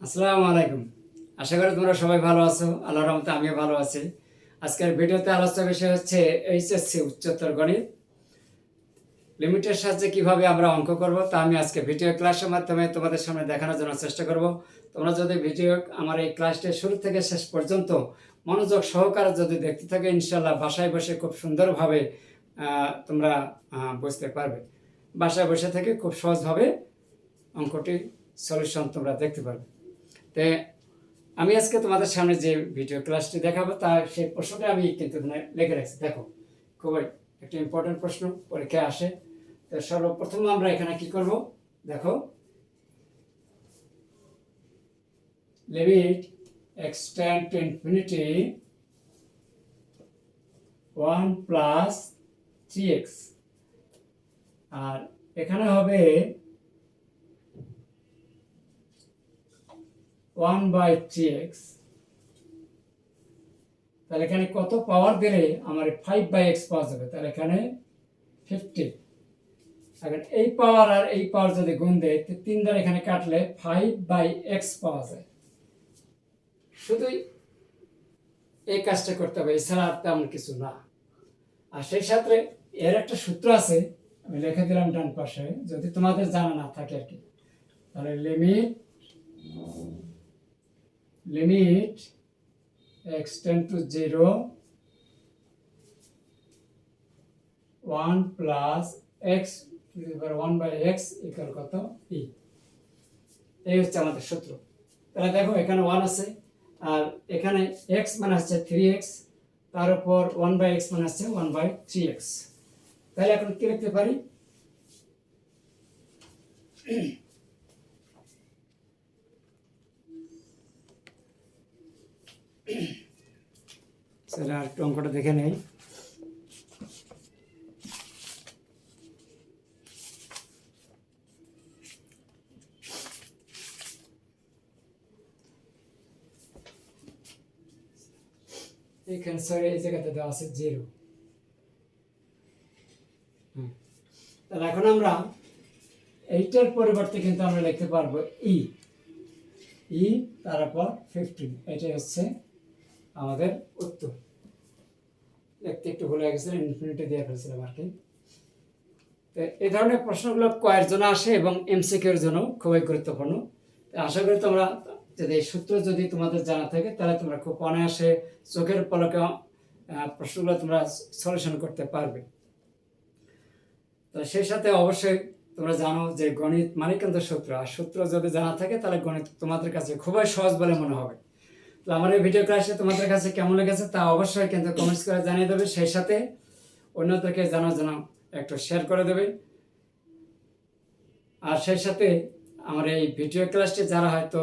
আসসালামু আলাইকুম। আশা করি তোমরা সবাই ভালো আছো। আল্লাহর রহমতে আমিও ভালো আছি। আজকের ভিডিওতে আলোচনা বিষয় হচ্ছে এইচএসসি উচ্চতর গণিত। লিমিটের সাহায্যে কীভাবে আমরা অঙ্ক করব, তা আমি আজকে ভিডিও ক্লাসের মাধ্যমে তোমাদের সামনে দেখানোর জন্য চেষ্টা করব। তোমরা যদি ভিডিও আমার এই ক্লাসটি শুরু থেকে শেষ পর্যন্ত মনোযোগ সহকারে যদি দেখতে থাকো ইনশাল্লাহ বাসায় বসে খুব সুন্দরভাবে তোমরা বুঝতে পারবে। বাসায় বসে থেকে খুব সহজভাবে অঙ্কটি সলিউশন তোমরা দেখতে পারবে। তে আমি আজকে তোমাদের সামনে যে ভিডিও ক্লাসটি দেখাবো তার সেই প্রশ্নটা আমি কিন্তু লিখে রাখছি। দেখো, খুবই একটা ইম্পর্টেন্ট প্রশ্ন, পরীক্ষায় আসে। তো সর্বপ্রথম আমরা এখানে কি করব? দেখো limit extend to infinity one plus three x আর এখানে হবে ওয়ান বাই থ্রি এক্স। তাহলে এখানে কত পাওয়ার দিলে আমার ফাইভ বাই এক্স পাওয়া যাবে? তাহলে এখানে ফিফটি। এখন এই পাওয়ার আর এই পাওয়ার যদি গুণ দেয় তিন দ্বারা এখানে কাটলে ফাইভ বাই এক্স পাওয়া যায়। শুধুই এই কাজটা করতে হবে, এছাড়া আর তেমন কিছু না। আর সেই সাথে এর একটা সূত্র আছে, আমি লিখে দিলাম ডান পাশে, যদি তোমাদের জানা না থাকে আর কি। তাহলে limit limit x tend to 0 1 plus x to the power 1 by x equal কত? e এই হচ্ছে আমাদের সূত্র। তাহলে দেখো এখানে 1 আছে, আর এখানে x মানে হচ্ছে 3x তার উপর 1 বাই x মানে হচ্ছে 1 বাই 3x তাহলে এখন কি লিখতে পারি? স্যার আর একটু অঙ্কটা দেখে নেই। এখানে সরি এই জায়গাতে দেওয়া আছে জিরো তাহলে এখন আমরা এইটার পরিবর্তে কিন্তু আমরা লিখতে পারব ই ই তারপর ফিফটিন এটাই হচ্ছে আমাদের উত্তর। দেখতে একটু ভুলে গেছে ইনফিনিটি দিয়ে ফেলছিলাম আর কি তো এই ধরনের প্রশ্নগুলো কয়ের জন্য আসে এবং এমসিকিউর জন্য খুবই গুরুত্বপূর্ণ। আশা করি তোমরা যদি এই সূত্র যদি তোমাদের জানা থাকে, তাহলে তোমরা খুব অনায়াসে চোখের পলকে প্রশ্নগুলো তোমরা সলিউশন করতে পারবে। তো সেই সাথে অবশ্যই তোমরা জানো যে গণিত মানে কিন্তু সূত্র, আর সূত্র যদি জানা থাকে, তাহলে গণিত তোমাদের কাছে খুবই সহজ বলে মনে হবে। তো আমার এই ভিডিও ক্লাসে তোমাদের কাছে কেমন লেগেছে তা অবশ্যই কিন্তু কমেন্টস করে জানিয়ে দেবে। সেই সাথে অন্যদেরকে জানার জন্য একটু শেয়ার করে দেবে। আর সেই সাথে আমার এই ভিডিও ক্লাসটি যারা হয়তো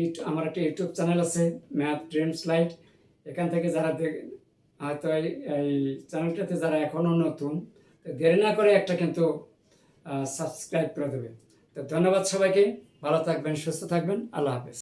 ইউটিউব আমার একটা ইউটিউব চ্যানেল আছে ম্যাথ ড্রিমস লাইট এখান থেকে যারা হয়তো এই এই চ্যানেলটাতে যারা এখনও নতুন, তো দেরি না করে একটা কিন্তু সাবস্ক্রাইব করে দেবে। তো ধন্যবাদ সবাইকে, ভালো থাকবেন, সুস্থ থাকবেন, আল্লাহ হাফেজ।